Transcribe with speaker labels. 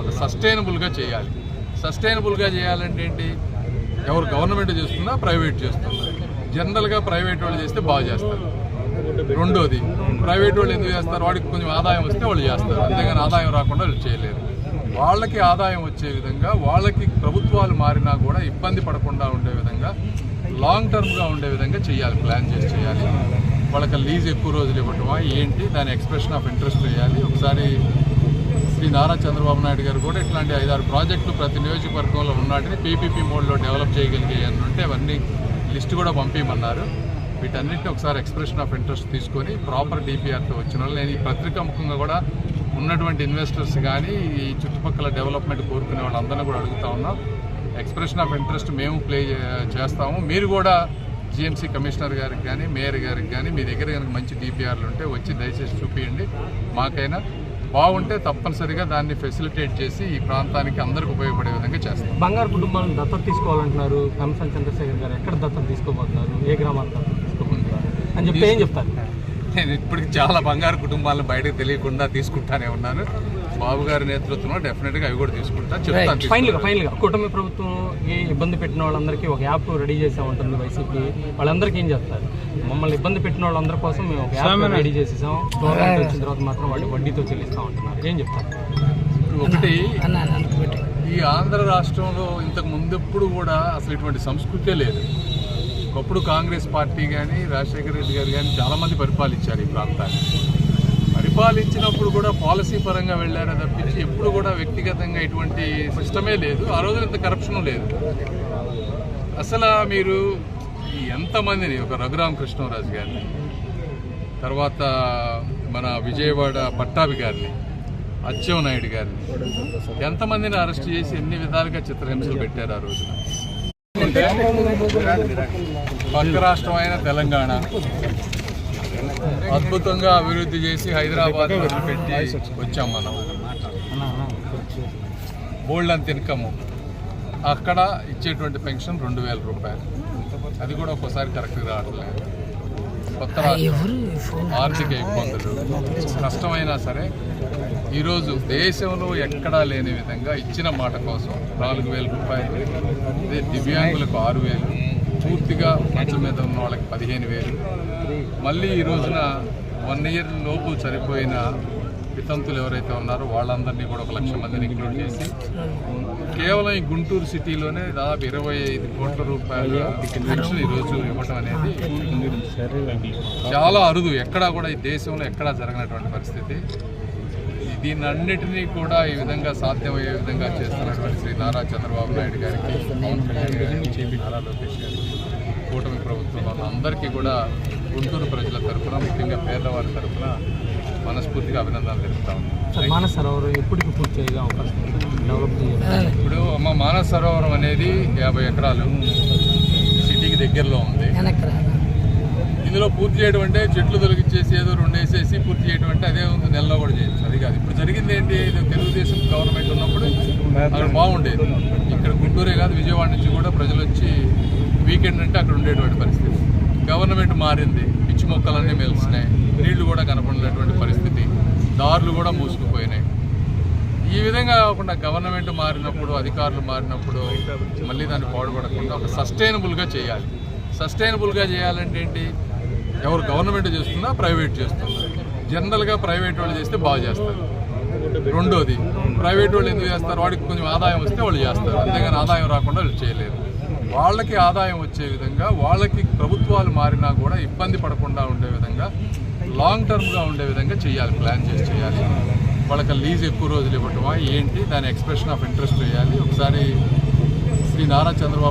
Speaker 1: ఒక సస్టైనబుల్గా చేయాలి. సస్టైనబుల్గా చేయాలంటే ఏంటి? ఎవరు గవర్నమెంట్ చేస్తుందా ప్రైవేట్ చేస్తుందా జనరల్గా ప్రైవేట్ వాళ్ళు చేస్తే బాగా చేస్తారు. రెండోది ప్రైవేట్ వాళ్ళు ఎందుకు చేస్తారు? వాడికి కొంచెం ఆదాయం వస్తే వాళ్ళు చేస్తారు. అంతేగాని ఆదాయం రాకుండా వాళ్ళు చేయలేరు. వాళ్ళకి ఆదాయం వచ్చే విధంగా వాళ్ళకి ప్రభుత్వాలు మారినా కూడా ఇబ్బంది పడకుండా ఉండే విధంగా లాంగ్ టర్మ్గా ఉండే విధంగా చేయాలి. ప్లాన్ చేసి చేయాలి. వాళ్ళకి లీజ్ ఎక్కువ రోజులు ఇవ్వటమా? ఏంటి? దాని ఎక్స్ప్రెషన్ ఆఫ్ ఇంట్రెస్ట్ చేయాలి ఒకసారి శ్రీ నారా చంద్రబాబు నాయుడు గారు కూడా ఇట్లాంటి ఐదారు ప్రాజెక్టులు ప్రతి నియోజకవర్గంలో ఉన్నాటిని పీపీపీ మోడ్లో డెవలప్ చేయగలిగే అని ఉంటే అవన్నీ లిస్ట్ కూడా పంపించమన్నారు వీటన్నిటిని ఒకసారి ఎక్స్ప్రెషన్ ఆఫ్ ఇంట్రెస్ట్ తీసుకొని ప్రాపర్ డిపిఆర్తో వచ్చిన వాళ్ళు. నేను ఈ పత్రికా ముఖంగా కూడా ఉన్నటువంటి ఇన్వెస్టర్స్ కానీ ఈ చుట్టుపక్కల డెవలప్మెంట్ కోరుకునే వాళ్ళందరినీ కూడా అడుగుతా ఉన్నాం. ఎక్స్ప్రెషన్ ఆఫ్ ఇంట్రెస్ట్ మేము ప్లే చేస్తాము. మీరు కూడా జిఎంసీ కమిషనర్ గారికి కానీ మేయర్ గారికి కానీ మీ దగ్గర కనుక మంచి డిపిఆర్లు ఉంటే వచ్చి దయచేసి చూపించండి మాకైనా బాగుంటే తప్పనిసరిగా దాన్ని ఫెసిలిటేట్ చేసి ఈ ప్రాంతానికి అందరికి ఉపయోగపడే విధంగా చేస్తాం.
Speaker 2: బంగారు కుటుంబాలను దత్తత తీసుకోవాలంటున్నారు కంసన్ చంద్రశేఖర్ గారు. ఎక్కడ దత్తత తీసుకోబోతున్నారు? ఏ గ్రామాన్ని దత్తత తీసుకోబోతున్నారు? అని చెప్తే ఏం చెప్తారు?
Speaker 1: నేను ఇప్పటికి చాలా బంగారు కుటుంబాలను బయటకు తెలియకుండా తీసుకుంటానే ఉన్నాను. బాబు గారి నేతృత్వంలో డెఫినెట్గా అవి కూడా తీసుకుంటా చెప్తాను
Speaker 2: ఫైనల్గా ఫైనల్గా. కూటమి ప్రభుత్వం ఏ ఇబ్బంది పెట్టిన వాళ్ళందరికీ ఒక యాప్ రెడీ చేసే ఉంటుంది వైసీపీ. వాళ్ళందరికీ ఏం చేస్తారు? మమ్మల్ని ఇబ్బంది పెట్టిన వాళ్ళందరి కోసం మేము ఒక యాప్ రెడీ చేసేసాం. గవర్నమెంట్ వచ్చిన తర్వాత మాత్రం వాళ్ళు వడ్డీతో చెల్లిస్తాం అంటున్నారు ఏం చెప్తారు?
Speaker 1: ఒకటి ఈ ఆంధ్ర రాష్ట్రంలో ఇంతకు ముందెప్పుడు కూడా అసలు ఇటువంటి సంస్కృతే లేదు. ఒకప్పుడు కాంగ్రెస్ పార్టీ కానీ రాజశేఖర రెడ్డి గారు కానీ చాలామంది పరిపాలించారు ఈ ప్రాంతాన్ని. పరిపాలించినప్పుడు కూడా పాలసీ పరంగా వెళ్ళారే తప్పించి ఎప్పుడు కూడా వ్యక్తిగతంగా ఇటువంటి సిస్టమే లేదు. ఆ రోజున ఇంత కరప్షన్ లేదు. అసలు మీరు ఎంతమందిని ఒక రఘురామ కృష్ణరాజు గారిని తర్వాత మన విజయవాడ పట్టాభి గారిని అచ్చెం నాయుడు గారిని ఎంతమందిని అరెస్ట్ చేసి ఎన్ని విధాలుగా చిత్రహింసలు పెట్టారు ఆ రోజున? పక్క రాష్ట్రం అయిన తెలంగాణ అద్భుతంగా అభివృద్ధి చేసి హైదరాబాద్ పెట్టి వచ్చాం మనం. బోల్డ్ అంత ఇన్కమ్. అక్కడ ఇచ్చేటువంటి పెన్షన్ రెండు వేల రూపాయలు. అది కూడా ఒక్కోసారి కరెక్ట్గా రావట్లేదు కొత్త ఆర్థిక ఇబ్బందులు. కష్టమైనా సరే ఈరోజు దేశంలో ఎక్కడా లేని విధంగా ఇచ్చిన మాట కోసం నాలుగు వేల రూపాయలు. అదే దివ్యాంగులకు ఆరు వేలు. పూర్తిగా మంచం మీద ఉన్న వాళ్ళకి పదిహేను వేలు. మళ్ళీ ఈ రోజున వన్ ఇయర్ లోపు చనిపోయిన వితంతులు ఎవరైతే ఉన్నారో వాళ్ళందరినీ కూడా ఒక లక్ష మందిని ఇంక్లూడ్ చేసి కేవలం ఈ గుంటూరు సిటీలోనే దాదాపు ఇరవై ఐదు కోట్ల రూపాయల పెన్షన్ ఈరోజు ఇవ్వటం అనేది చాలా అరుదు. ఎక్కడా కూడా ఈ దేశంలో ఎక్కడా జరగనటువంటి పరిస్థితి. దీన్ని అన్నిటినీ కూడా ఈ విధంగా సాధ్యమయ్యే విధంగా చేస్తున్నటువంటి శ్రీ నారా చంద్రబాబు నాయుడు గారికి పవన్ కళ్యాణ్ గారికి నారా లోకేష్ గారికి కూటమి ప్రభుత్వంలో అందరికీ కూడా గుంటూరు ప్రజల తరఫున ముఖ్యంగా పేదవారి తరఫున మనస్ఫూర్తిగా అభినందనలు తెలుపుతా
Speaker 2: మానస సరోవరం ఎప్పటికి పూర్తి అయ్యే అవకాశం
Speaker 1: ఇప్పుడు అమ్మ మానస సరోవరం అనేది యాభై ఎకరాలు సిటీకి దగ్గరలో ఉంది. ఇందులో పూర్తి చేయడం అంటే చెట్లు తొలగించేసి ఏదో రెండు వేసేసి పూర్తి చేయడం అంటే అదే ఉంది నెలలో కూడా చేయొచ్చు. అది కాదు. ఇప్పుడు జరిగింది ఏంటి? తెలుగుదేశం గవర్నమెంట్ ఉన్నప్పుడు అక్కడ బాగుండేది. ఇక్కడ గుంటూరే కాదు విజయవాడ నుంచి కూడా ప్రజలు వచ్చి వీకెండ్ అంటే అక్కడ ఉండేటువంటి పరిస్థితి. గవర్నమెంట్ మారింది పిచ్చి మొక్కలన్నీ మెలిసినాయి నీళ్ళు కూడా కనపడలేటువంటి పరిస్థితి దారులు కూడా మూసుకుపోయినాయి. ఈ విధంగా కాకుండా గవర్నమెంట్ మారినప్పుడు అధికారులు మారినప్పుడు మళ్ళీ దాన్ని పాడుపడకుండా ఒక సస్టైనబుల్గా చేయాలి. సస్టైనబుల్గా చేయాలంటే ఏంటి? ఎవరు గవర్నమెంట్ చేస్తుందా ప్రైవేట్ చేస్తుందా జనరల్గా ప్రైవేట్ వాళ్ళు చేస్తే బాగా చేస్తారు. రెండోది ప్రైవేట్ వాళ్ళు ఎందుకు చేస్తారు? వాడికి కొంచెం ఆదాయం వస్తే వాళ్ళు చేస్తారు. అంతేగాని ఆదాయం రాకుండా వాళ్ళు చేయలేరు. వాళ్ళకి ఆదాయం వచ్చే విధంగా వాళ్ళకి ప్రభుత్వాలు మారినా కూడా ఇబ్బంది పడకుండా ఉండే విధంగా లాంగ్ టర్మ్గా ఉండే విధంగా చేయాలి ప్లాన్ చేసి చేయాలి. వాళ్ళకి లీజ్ ఎక్కువ రోజులు ఇవ్వటమా ఏంటి? దాని ఎక్స్ప్రెషన్ ఆఫ్ ఇంట్రెస్ట్ వేయాలి. ఒకసారి శ్రీ నారా చంద్రబాబు